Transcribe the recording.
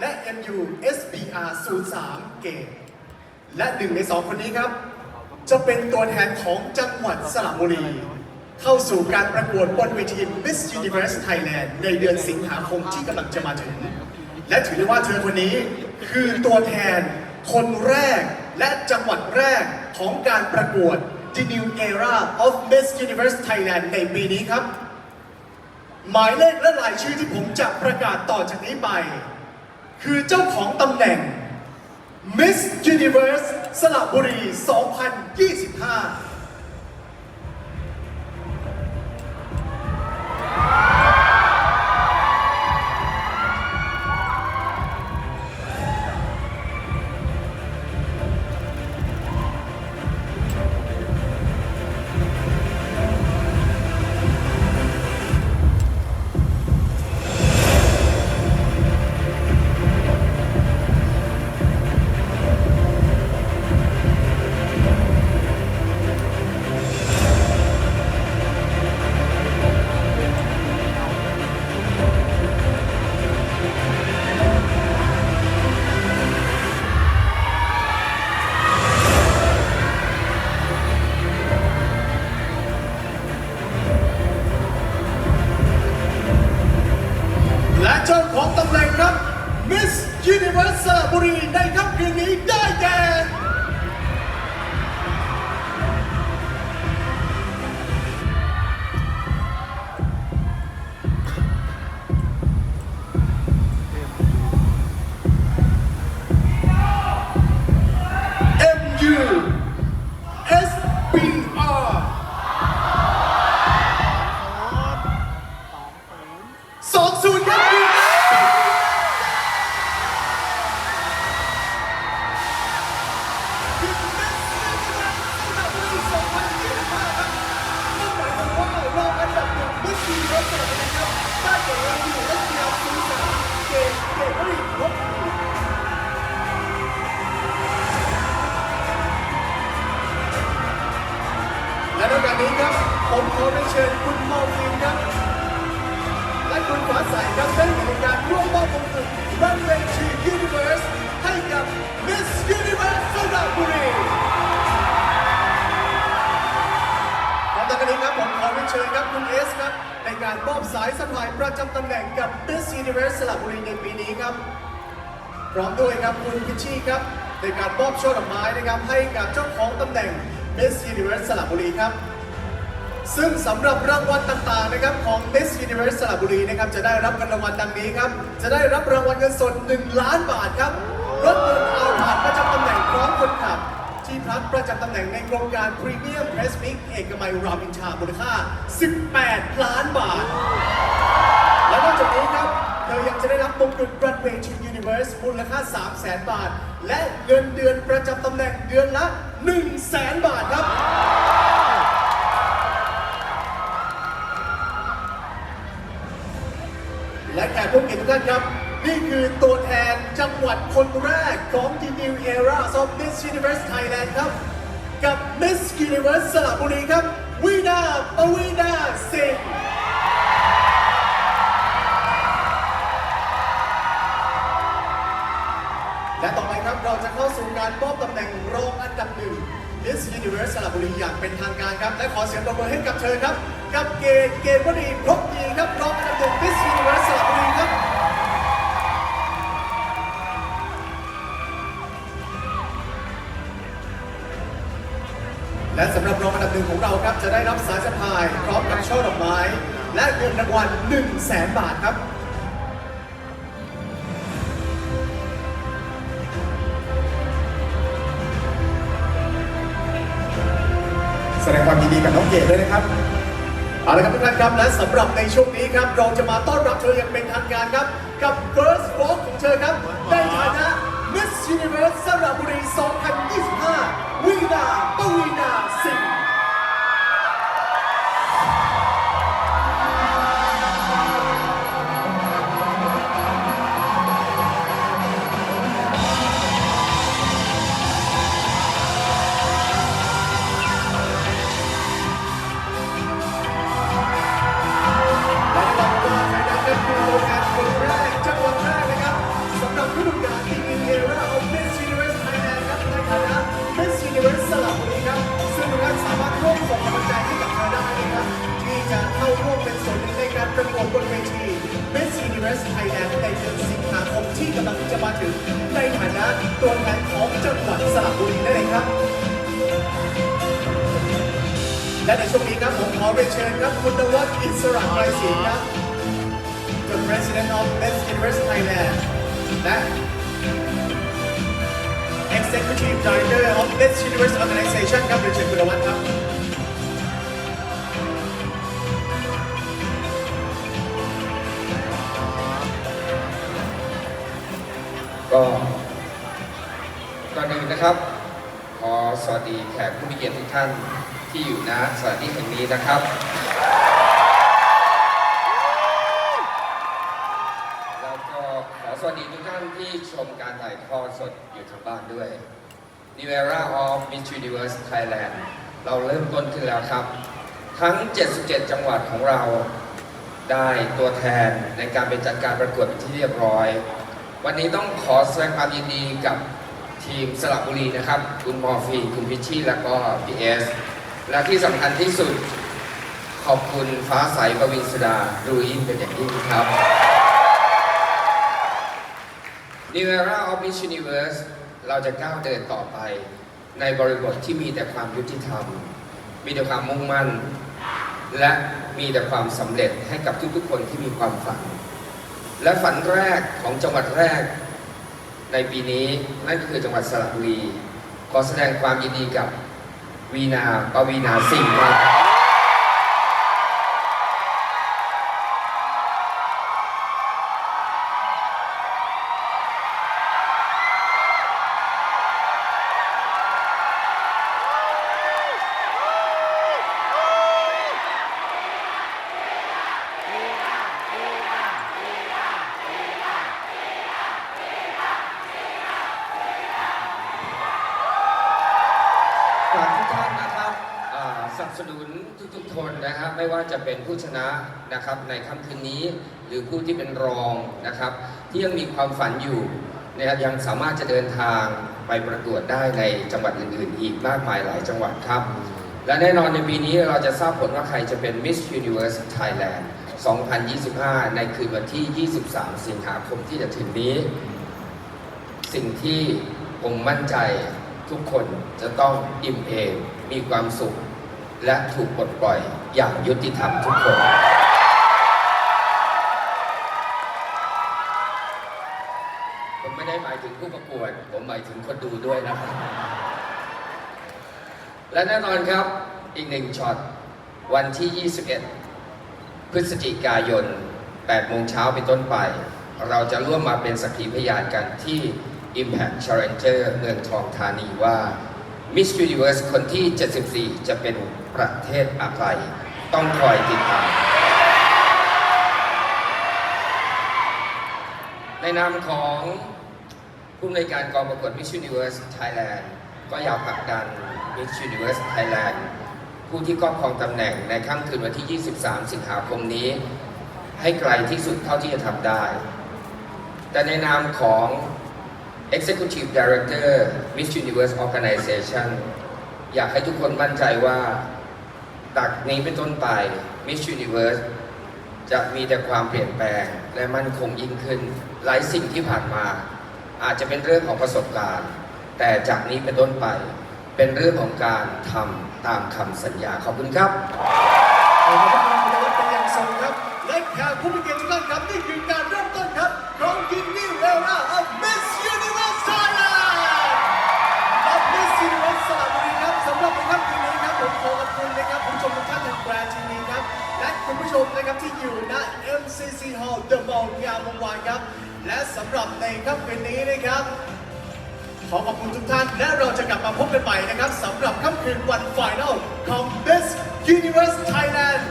และ MU SBR 03เกตและหนึ่งในสองคนนี้ครับ จะเป็นตัวแทนของจังหวัดสระบุรี เข้าสู่การประกวดบนเวที Miss Universe Thailand ในเดือนสิงหาคมที่กำลังจะมาถึง และถือได้ว่าเธอคนนี้คือตัวแทนคนแรกและจังหวัดแรกของการประกวด The New Era of Miss Universe Thailand ในปีนี้ครับ หมายเลขและรายชื่อที่ผมจะประกาศต่อจากนี้ไป คือเจ้าของตำแหน่ง Miss Universe สระบุรี เพชรสระบุรีในค่ำคืนนี้ได้แก่ คุณมอฟินครับ และคุณฟ้าใสครับได้อยู่ในการร่วมมอบมงกุฎรันเวทียูนิเวอร์สให้กับ Miss Universe สระบุรีพร้อมกันนี้ครับผมขอเรียนเชิญครับคุณเอสครับในการมอบสายสะพายประจำตำแหน่งกับ Miss Universe สระบุรีในปีนี้ครับ พร้อมด้วยครับคุณพิชชี่ครับในการมอบช่อดอกไม้นะครับให้กับเจ้าของตำแหน่ง Miss Universe สระบุรีครับ ซึ่งสำหรับรางวัลต่างๆนะครับของ Miss Universe สระบุรีนะครับจะได้รับเงินรางวัลดังนี้ครับ จะได้รับรางวัลเงินสด 1 ล้านบาทครับรถยนต์เอาผ่านประจำตำแหน่งพร้อมคนขับ ที่พักประจำตำแหน่งในโครงการ Premium Press Mix เอกมัยรามอินทรามูลค่า 18 ล้านบาท และนอกจากนี้ครับเธอยังจะได้รับมงกุฎ Runway to Universe มูลค่า 3 0 0 0 0 0 บาท และเงินเดือนประจำตำแหน่งเดือนละ 1 0 0 0 0 0 บาทครับ และแขกผู้เกียรติทุกท่านครับ นี่คือตัวแทนจังหวัดคนแรกของ The New Era of Miss Universe Thailand ครับ กับ Miss Universe สระบุรีครับวีนาปวีนาสิงห์และต่อไปครับเราจะเข้าสู่การมอบตำแหน่งรองอันดับหนึ่ง Miss Universe สระบุรีอย่างเป็นทางการครับ และขอเสียงปรบมือให้กับเธอครับ กับเกณฑ์เกณฑ์วดีพรบดีครับ รับสายสะพาย พร้อมกับช่อดอกไม้ และเงินรางวัล1 0 0 0 0แสนบาทครับแสดงความยินดีกับน้องเกดด้วยนะครับ เอาละครับทุกท่านครับ และสำหรับในช่วงนี้ครับ เราจะมาต้อนรับเธออย่างเป็นทางการครับ กับ First Walk ของเธอครับ ในฐานะ ตัวแทนของจังหวัดสระบุรีนั่นเองครับ และในช่วงนี้ครับผมขอเรียนเชิญครับคุณนวัดอิสระไกรศรีครับ The President of Miss Universe Thailand และ Executive Director of Miss Universe Organization ครับเรียนเชิญคุณนวัดครับก็ อนอื่นนะครับ ขอสวัสดีแขกผู้มีเกียรติทุกท่านที่อยู่ณสถานที่แห่งนี้นะครับ แล้วก็ขอสวัสดีทุกท่านที่ชมการถ่ายทอดสดอยู่ทางบ้านด้วย New Era of Miss Universe Thailand เราเริ่มต้นขึ้นแล้วครับ ทั้ง 77 จังหวัดของเราได้ตัวแทนในการไปจัดการประกวดเป็นที่เรียบร้อย วันนี้ต้องขอแสดงความยินดีกับ ทีมสระบุรีนะครับ คุณมอฟีคุณพิชชี่แล้วก็พีเอสและที่สำคัญที่สุด ขอบคุณฟ้าใสประวินสุดาดูอินเป็นอย่างยิ่งครับ New Era of Miss Universe เราจะก้าวเดินต่อไป ในบริบทที่มีแต่ความยุติธรรม มีแต่ความมุ่งมั่น และมีแต่ความสำเร็จให้กับทุกๆคนที่มีความฝัน และฝันแรกของจังหวัดแรก ในปีนี้นั่นก็คือจังหวัดสระบุรี ขอแสดงความยินดีกับวีนาปวีนาสิงห์ บสนุนทุกๆคนนะครับไม่ว่าจะเป็นผู้ชนะนะครับในค่ำคืนนี้หรือผู้ที่เป็นรองนะครับ ที่ยังมีความฝันอยู่นะครับยังสามารถจะเดินทางไปประกวดได้ในจังหวัดอื่นๆ อีกมากมายหลายจังหวัดครับ และแน่นอนในปีนี้เราจะทราบผลว่าใครจะเป็น Miss Universe Thailand 2025 ในคืนวันที่ 23 สิงหาคมที่จะถึงนี้ สิ่งที่ผมมั่นใจทุกคนจะต้องอิ่มเอมมีความสุข และถูกปลดปล่อยอย่างยุติธรรมทุกคน ผมไม่ได้หมายถึงผู้ประกวด ผมหมายถึงคนดูด้วยนะครับ และแน่นอนครับอีกหนึ่งช็อต วันที่ 21 พฤศจิกายน8โมงเช้าเป็นต้นไป เราจะร่วมมาเป็นสักขีพยานกันที่ Impact Challenger เมืองทองธานีว่า Miss Universe คนที่ 74 จะเป็น ประเทศอะไร ต้องคอยติดตาม ในนามของผู้อำนวยการกองประกวด Miss Universe Thailand ก็อยากผลักดัน Miss Universe Thailand ผู้ที่ครอบครองตำแหน่งในค่ำคืนวันที่ 23 สิงหาคมนี้ ให้ไกลที่สุดเท่าที่จะทำได้ แต่ในนามของ Executive Director Miss Universe Organization อยากให้ทุกคนมั่นใจว่า จากนี้เป็นต้นไป Miss Universe จะมีแต่ความเปลี่ยนแปลงและมั่นคงยิ่งขึ้น หลายสิ่งที่ผ่านมา อาจจะเป็นเรื่องของประสบการณ์ แต่จากนี้เป็นต้นไป เป็นเรื่องของการทำตามคำสัญญา ขอบคุณครับขอบคุณครับคุณนวัดเป็นอย่างสูงครับและแขกผู้มีเกียรติทุกท่านครับนี่คือการเริ่ม คุณผู้ชมนะครับที่อยู่ณ MCC Hall The Mall งามวงวานครับ และสำหรับในค่ำคืนนี้นะครับ ขอขอบคุณทุกท่าน และเราจะกลับมาพบกันใหม่นะครับสำหรับค่ำคืนวันไฟนลของ Best Universe Thailand